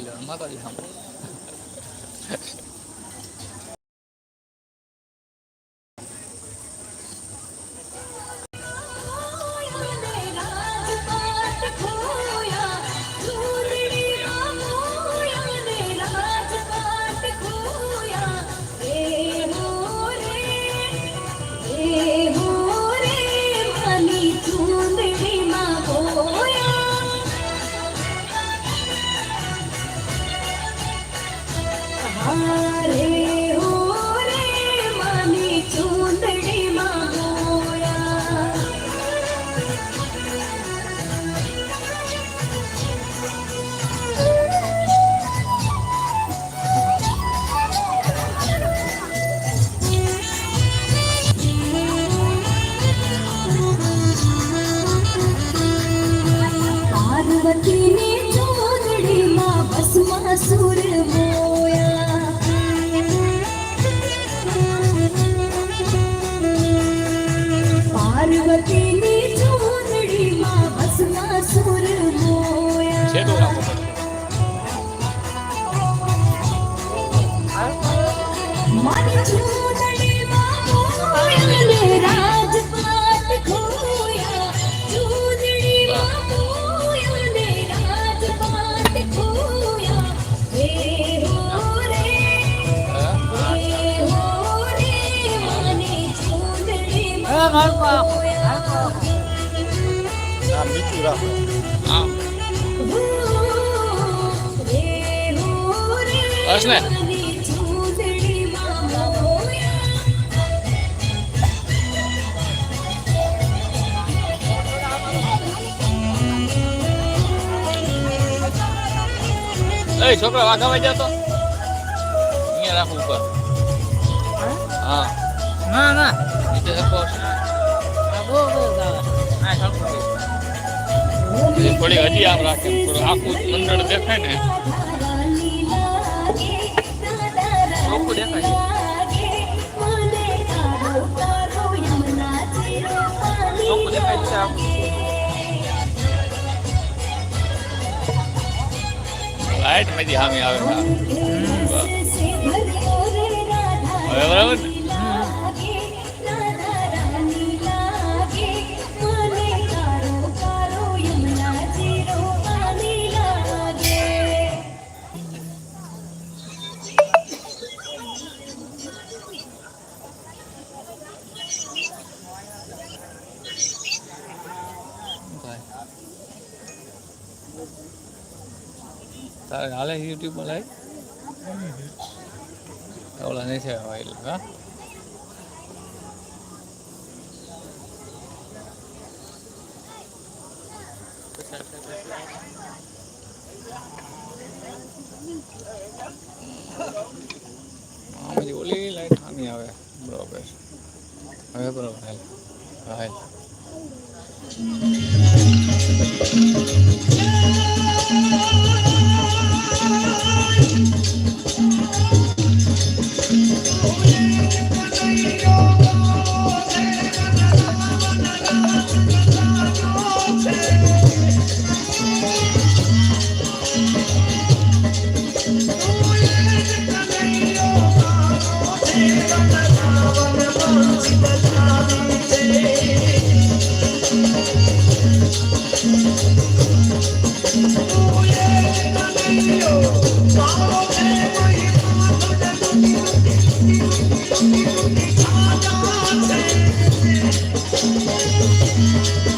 累了，妈到 هم Hare पार्वतीने चोरडी मा बसला सूर मोया। Money to ચૂંદડીમાં મોયા આ મીઠું રાખો હા રે હો ને. મારી ચૂંદડીમાં મોયા એ છોકરા વાઘામાં જતો અહીંયા રાખું ઉપર થોડી હજી આમ રાખે આખું મંડળ દેખાય ને. ચોખ્ખું દેખાય. ચોખ્ખું દેખાય છે લાઈટમાંથી સામે આવે. તારે હાલે યુટ્યુબમાં લાઈવ ઓલા નહીં છે એટલે હા આમાંથી ઓલી લાઈટ સામી આવે બરોબર હવે બરોબર હાલ હા હાલ Thank you.